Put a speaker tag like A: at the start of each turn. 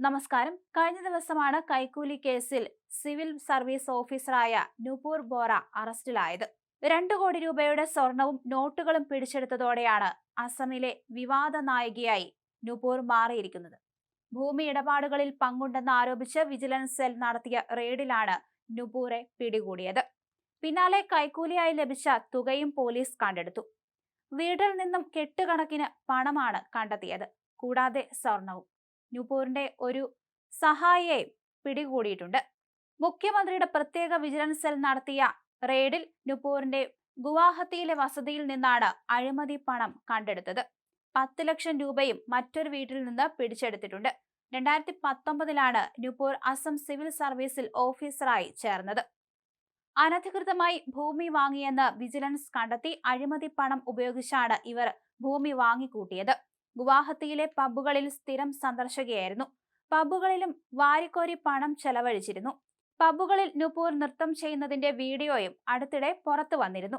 A: നമസ്കാരം. കഴിഞ്ഞ ദിവസമാണ് കൈക്കൂലി കേസിൽ സിവിൽ സർവീസ് ഓഫീസറായ നുപൂർ ബോറ അറസ്റ്റിലായത്. രണ്ടു കോടി രൂപയുടെ സ്വർണവും നോട്ടുകളും പിടിച്ചെടുത്തതോടെയാണ് അസമിലെ വിവാദ നായികയായി നുപൂർ മാറിയിരിക്കുന്നത്. ഭൂമി ഇടപാടുകളിൽ പങ്കുണ്ടെന്ന് ആരോപിച്ച് വിജിലൻസ് സെൽ നടത്തിയ റെയ്ഡിലാണ് നുപൂറെ പിടികൂടിയത്. പിന്നാലെ കൈക്കൂലിയായി ലഭിച്ച തുകയും പോലീസ് കണ്ടെടുത്തു. വീട്ടിൽ നിന്നും കെട്ടുകണക്കിന് പണമാണ് കണ്ടെത്തിയത്. കൂടാതെ സ്വർണവും. ന്യൂപൂറിന്റെ ഒരു സഹായിയെ പിടികൂടിയിട്ടുണ്ട്. മുഖ്യമന്ത്രിയുടെ പ്രത്യേക വിജിലൻസ് സെൽ നടത്തിയ റെയ്ഡിൽ ന്യൂപോറിന്റെ ഗുവാഹത്തിയിലെ വസതിയിൽ നിന്നാണ് അഴിമതി പണം കണ്ടെടുത്തത്. പത്ത് ലക്ഷം രൂപയും മറ്റൊരു വീട്ടിൽ നിന്ന് പിടിച്ചെടുത്തിട്ടുണ്ട്. രണ്ടായിരത്തി പത്തൊമ്പതിലാണ് ന്യൂപോർ അസം സിവിൽ സർവീസിൽ ഓഫീസറായി ചേർന്നത്. അനധികൃതമായി ഭൂമി വാങ്ങിയെന്ന് വിജിലൻസ് കണ്ടെത്തി അഴിമതി പണം ഉപയോഗിച്ചാണ് ഇവർ ഭൂമി വാങ്ങിക്കൂട്ടിയത്. ഗുവാഹത്തിയിലെ പബ്ബുകളിൽ സ്ഥിരം സന്ദർശകയായിരുന്നു. പബ്ബുകളിലും വാരിക്കോരി പണം ചെലവഴിച്ചിരുന്നു. പബ്ബുകളിൽ നുപൂർ നൃത്തം ചെയ്യുന്നതിന്റെ വീഡിയോയും അടുത്തിടെ പുറത്തു വന്നിരുന്നു.